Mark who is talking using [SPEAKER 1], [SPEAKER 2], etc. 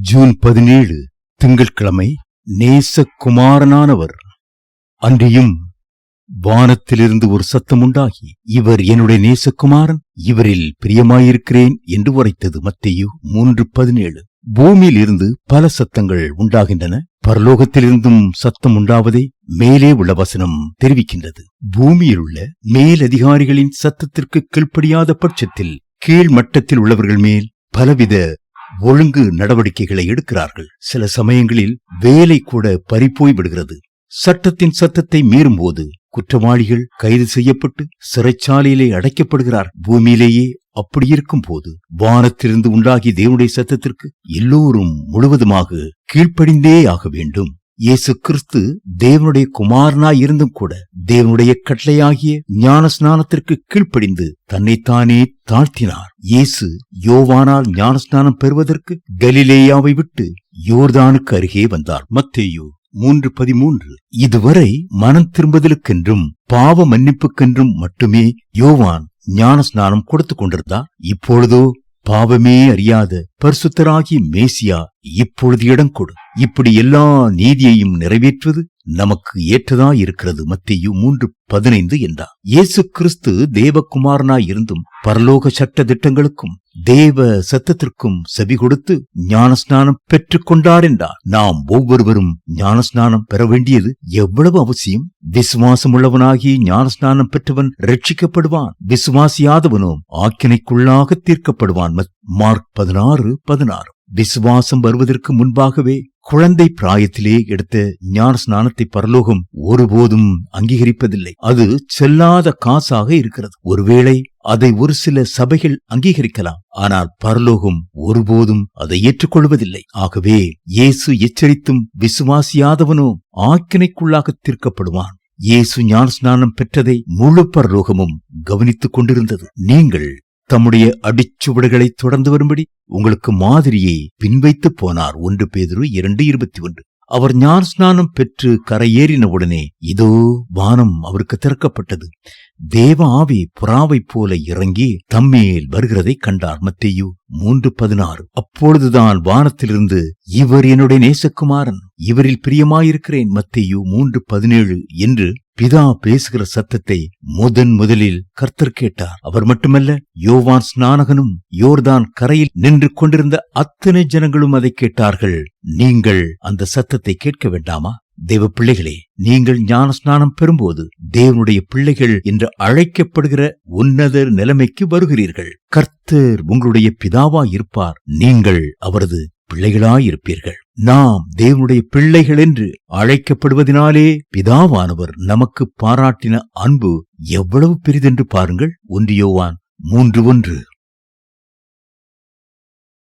[SPEAKER 1] June பதினேழு திங்கட்கிழமை நேசகுமாரனானவர். அன்றியும் வானத்திலிருந்து ஒரு சத்தம் உண்டாகி இவர் என்னுடைய நேசகுமாரன் இவரில் பிரியமாயிருக்கிறேன் என்று உரைத்தது மத்தையு மூன்று பதினேழு. பூமியில் இருந்து பல சத்தங்கள் உண்டாகின்றன. பரலோகத்திலிருந்தும் சத்தம் உண்டாவதை மேலே உள்ள வசனம் தெரிவிக்கின்றது. பூமியில் உள்ள மேலதிகாரிகளின் சத்தத்திற்கு கீழ்ப்படியாத பட்சத்தில் கீழ் மட்டத்தில் உள்ளவர்கள் மேல் பலவித ஒழுங்கு நடவடிக்கைகளை எடுக்கிறார்கள். சில சமயங்களில் வேலை கூட பறிப்போய் விடுகிறது. சட்டத்தின் சத்தத்தை மீறும்போது குற்றவாளிகள் கைது செய்யப்பட்டு சிறைச்சாலையிலே அடைக்கப்படுகிறார். பூமியிலேயே அப்படி இருக்கும் போது வானத்திலிருந்து உண்டாகி தேவனுடைய சத்தத்திற்கு எல்லோரும் முழுவதுமாக கீழ்ப்படிந்தே ஆக வேண்டும். இயேசு கிறிஸ்து தேவனுடைய குமாரனாய் இருந்தும் கூட தேவனுடைய கட்டளையாகிய ஞான ஸ்நானத்திற்கு கீழ்ப்படிந்து தன்னைத்தானே தாழ்த்தினார். இயேசு யோவானால் ஞானஸ்நானம் பெறுவதற்கு கலிலேயாவை விட்டு யோர்தானுக்கு அருகே வந்தார். மத்தேயு மூன்று பதிமூன்று. இதுவரை மனம் திரும்புதலுக்கென்றும் பாவ மன்னிப்புக்கென்றும் மட்டுமே யோவான் ஞான ஸ்நானம் கொடுத்து கொண்டிருந்தார். இப்பொழுதோ பாவமே அறியாத பரிசுத்தராகி மேசியா இப்பொழுது இடம் கொடு இப்படி எல்லா நீதியையும் நிறைவேற்றுவது நமக்கு ஏற்றதா இருக்கிறது. மத்தியு மூன்று பதினைந்து என்றார். இயேசு கிறிஸ்து தேவகுமாரனாய் இருந்தும் பரலோக சட்ட திட்டங்களுக்கும் தேவ சத்தத்திற்கும் செவி கொடுத்து ஞானஸ்நானம் பெற்றுக் கொண்டார் என்றார். நாம் ஒவ்வொருவரும் ஞானஸ்நானம் பெற வேண்டியது எவ்வளவு அவசியம்? விசுவாசமுள்ளவனாகி ஞானஸ்நானம் பெற்றவன் ரட்சிக்கப்படுவான் விசுவாசியாதவனோ ஆக்கினைக்குள்ளாக தீர்க்கப்படுவான். மார்க் பதினாறு பதினாறு. விசுவாசம் வருவதற்கு முன்பாகவே குழந்தை பிராயத்திலே எடுத்த ஞான ஸ்நானத்தை பரலோகம் ஒருபோதும் அங்கீகரிப்பதில்லை. அது செல்லாத காசாக இருக்கிறது. ஒருவேளை அதை ஒரு சில சபைகள் அங்கீகரிக்கலாம். ஆனால் பரலோகம் ஒருபோதும் அதை ஏற்றுக்கொள்வதில்லை. ஆகவே இயேசு எச்சரித்தும் விசுவாசியாதவனோ ஆக்கினைக்குள்ளாக தீர்க்கப்படுவான். இயேசு ஞான ஸ்நானம் பெற்றதை முழு பரலோகமும் கவனித்துக் கொண்டிருந்தது. நீங்கள் தம்முடைய அடிச்சுவடுகளை தொடர்ந்து வரும்படி உங்களுக்கு மாதிரியை பின்வைத்து போனார். ஒன்று பேதுரு இரண்டு இருபத்தி ஒன்று. அவர் ஞான ஸ்நானம் பெற்று கரையேறின உடனே இதோ வானம் அவருக்கு திறக்கப்பட்டது. தேவ ஆவி புறாவைப் போல இறங்கி தம்மேல் வருகிறதை கண்டார். மத்தேயு மூன்று பதினாறு. அப்பொழுதுதான் வானத்திலிருந்து இவர் என்னுடைய நேசகுமாரன் இவரில் பிரியமாயிருக்கிறேன். மத்தேயு மூன்று பதினேழு என்று பிதா பேசுகிற சத்தத்தை முதன் முதலில் கர்த்தர் கேட்டார். அவர் மட்டுமல்ல யோவான் ஸ்நானகனும் யோர்தான் கரையில் நின்று கொண்டிருந்த அத்தனை ஜனங்களும் அதை கேட்டார்கள். நீங்கள் அந்த சத்தத்தை கேட்க வேண்டாமா? தேவ பிள்ளைகளே நீங்கள் ஞான ஸ்நானம் பெறும்போது தேவனுடைய பிள்ளைகள் என்று அழைக்கப்படுகிற உன்னதர் நிலைமைக்கு வருகிறீர்கள். கர்த்தர் உங்களுடைய பிதாவா இருப்பார் நீங்கள் அவரது பிள்ளைகளாயிருப்பீர்கள். நாம் தேவனுடைய பிள்ளைகள் என்று அழைக்கப்படுவதனாலே பிதாவானவர் நமக்கு பாராட்டின அன்பு எவ்வளவு பெரிதென்று பாருங்கள். ஒன்று யோவான் மூன்று ஒன்று.